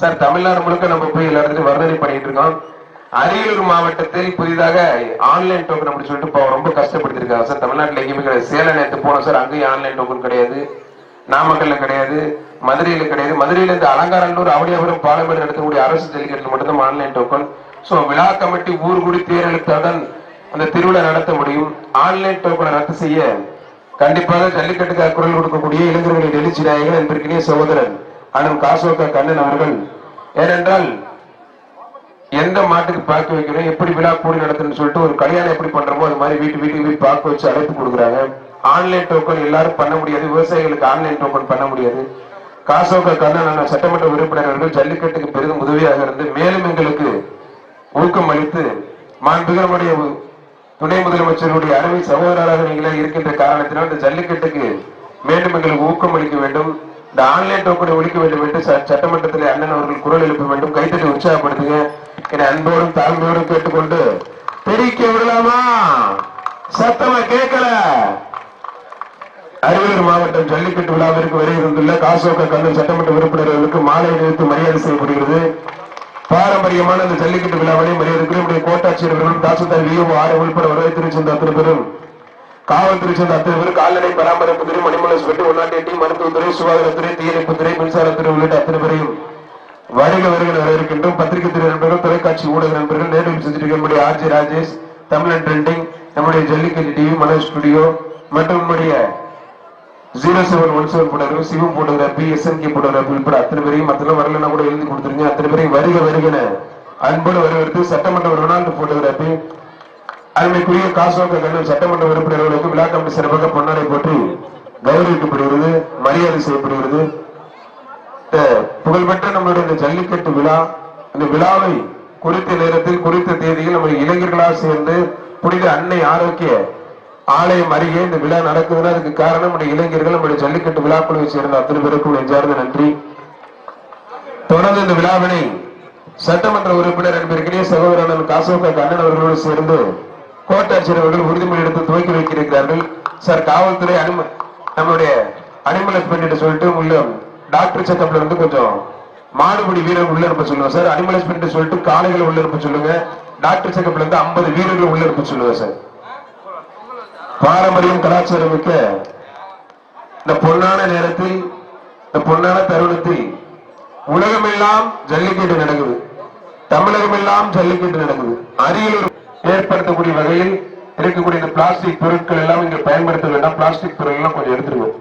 Sir Tamil Nadu முழுக்க நம்ம போய் எல்லா இடத்துலயும் வர்ணனை பண்ணிட்டு இருக்கோம். அரியலூர் மாவட்டத்தில் புதிதாக ஆன்லைன் டோக்கன் அப்படி சொல்லிட்டு இப்போ ரொம்ப கஷ்டப்படுத்திருக்காங்க. சார் தமிழ்நாட்டில் எங்கேயுமே கிடையாது. சேலம் நேற்று போனோம் சார் அங்கேயும் ஆன்லைன் டோக்கன் கிடையாது. நாமக்கல்ல கிடையாது மதுரையில கிடையாது. மதுரையில இருந்து அலங்காரல்லூர் அவடியாபுரம் பாலமேடு நடத்தக்கூடிய அரசு ஜல்லிக்கட்டில் மட்டும்தான் ஆன்லைன் டோக்கன் சோ விழா கமிட்டி ஊர் கூடி தேர்தலுடன் அந்த திருவிழா நடத்த முடியும். ஆன்லைன் டோக்கனை ரத்து செய்ய கண்டிப்பாக ஜல்லிக்கட்டுக்கு குரல் கொடுக்கக்கூடிய இளைஞர்களின் எழுச்சி நாயகன் என்பதற்கினிய சகோதரன் அண்ணன் காசோக்கா கண்ணன் அவர்கள். ஏனென்றால் எந்த மாட்டுக்கு பார்க்க வைக்கிறோம் எப்படி விழா கூடி நடத்துன்னு சொல்லிட்டு ஒரு கல்யாணம் எப்படி பண்றோமோ அது மாதிரி வீட்டு வீட்டுக்கு போய் பார்க்க வச்சு அழைப்பு கொடுக்குறாங்க. ஆன்லைன் டோக்கன் எல்லாரும் பண்ண முடியாது விவசாயிகளுக்கு ஆன்லைன் டோக்கன் பண்ண முடியாது. காசோக கண்ணன் சட்டமன்ற உறுப்பினர்கள் ஜல்லிக்கட்டுக்கு பெரிதும் உதவியாக இருந்து மேலும் எங்களுக்கு ஊக்கம் அளித்து மாண்புகளுடைய துணை முதலமைச்சருடைய அருமை சகோதரராக நீங்களே இருக்கின்ற காரணத்தினால் இந்த ஜல்லிக்கட்டுக்கு மீண்டும் எங்களுக்கு ஊக்கம் அளிக்க வேண்டும். இந்த ஆன்லைன் டோக்கனை ஒழிக்க வேண்டும் என்று சட்டமன்றத்தில் அண்ணன் அவர்கள் குரல் எழுப்ப வேண்டும். கைத்தட்டி உற்சாகப்படுத்துங்க. என அன்போடும் தாழ்மையோடும் கேட்டுக்கொண்டு தெரிவிக்க விடலாமா? சத்தமா கேட்கல. அரியலூர் மாவட்டம் ஜல்லிக்கட்டு விழாவிற்கு வரை இருந்துள்ள காசோக்க கல்லூரி சட்டமன்ற உறுப்பினர்களுக்கு மாலை நிறுத்து மரியாதை செய்யப்படுகிறது பாரம்பரியமான இந்த ஜல்லிக்கட்டு விழாவினை மரியாதைக்குரிய கோட்டாட்சியர் அவர்களும் தாசில்தார் விஓ ஆறு உள்பட வருவாய் திருச்செந்த அத்தனை பேரும் காவல்துறை சேர்ந்த அத்தனை பேரும் கால்நடை பராமரிப்புத்துறை மணிமலை வெட்டு ஒன்னாட்டி மருத்துவத்துறை சுகாதாரத்துறை தீயணைப்புத்துறை மின்சாரத்துறை உள்ளிட்ட அத்தனை பேரையும் வருக வருகிற வரவேற்கின்றோம். பத்திரிகை துறை நண்பர்கள் தொலைக்காட்சி ஊடக நண்பர்கள் நேரில் செஞ்சிருக்க நம்முடைய ஆர்ஜி ராஜேஷ் தமிழன் ட்ரெண்டிங் நம்முடைய ஜல்லிக்கட்டு டிவி மனோஜ் ஸ்டுடியோ மற்றும் நம்முடைய zero seven one seven photography Sivam photography SNK photography உட்பட அத்தனை பேரையும் மத்தெல்லாம் வரலன்னா கூட எழுதி கொடுத்துருங்க. அத்தனை பேரையும் வருக வருகன அன்போடு வரவேற்பு சட்டமன்ற ரொனால்டு போட்டோகிராஃபி அருமைக்குரிய காசோக்க கண்ணன் சட்டமன்ற உறுப்பினர்களுக்கு விழா கமிட்டி சிறப்பாக பொன்னாடை போற்றி கௌரவிக்கப்படுகிறது மரியாதை செய்யப்படுகிறது. புகழ்பெற்ற நம்மளுடைய இந்த ஜல்லிக்கட்டு விழா இந்த விழாவை குறித்த நேரத்தில் குறித்த தேதியில் நம்ம இளைஞர்களாக சேர்ந்து புனித அன்னை ஆரோக்கிய ஆலயம் அருகே இந்த விழா நடக்குதுன்னா அதுக்கு காரணம் நம்முடைய இளைஞர்கள் நம்முடைய ஜல்லிக்கட்டு விழாக்குழுவை சேர்ந்த அத்தனை பேருக்கும் நெஞ்சார்ந்த நன்றி. தொடர்ந்து இந்த விழாவினை சட்டமன்ற உறுப்பினர் என்பதற்கிடையே சகோதரன் காசோக கண்ணன் அவர்களோடு சேர்ந்து கோட்டாட்சியர் அவர்கள் உறுதிமொழி எடுத்து துவக்கி வைத்திருக்கிறார்கள். சார் காவல்துறை அனிம நம்மளுடைய அனிமல் என்று சொல்லிட்டு உள்ள டாக்டர் செக்கப்ல இருந்து கொஞ்சம் மாடுபிடி வீரர் உள்ள இருப்ப சொல்லுங்க சார். அனிமல் ஹஸ்பண்ட் சொல்லிட்டு காளைகள் உள்ள இருப்ப சொல்லுங்க. டாக்டர் செக்கப்ல இருந்து ஐம்பது வீரர்கள் உள்ள இருப்ப சொல்லுங்க சார். பாரம்பரியம் கலாச்சாரம் மிக்க இந்த பொன்னான நேரத்தில் இந்த பொன்னான தருணத்தில் உலகமெல்லாம் ஜல்லிக்கட்டு நடக்குது. தமிழகமெல்லாம் ஜல்லிக்கட்டு நடக்குது. அரியலூர் ஏற்படுத்தக்கூடிய வகையில் இருக்கக்கூடிய இந்த பிளாஸ்டிக் பொருட்கள் எல்லாம் இங்க பயன்படுத்த வேண்டாம். பிளாஸ்டிக் பொருள் எல்லாம் கொஞ்சம் எடுத்துருவோம்.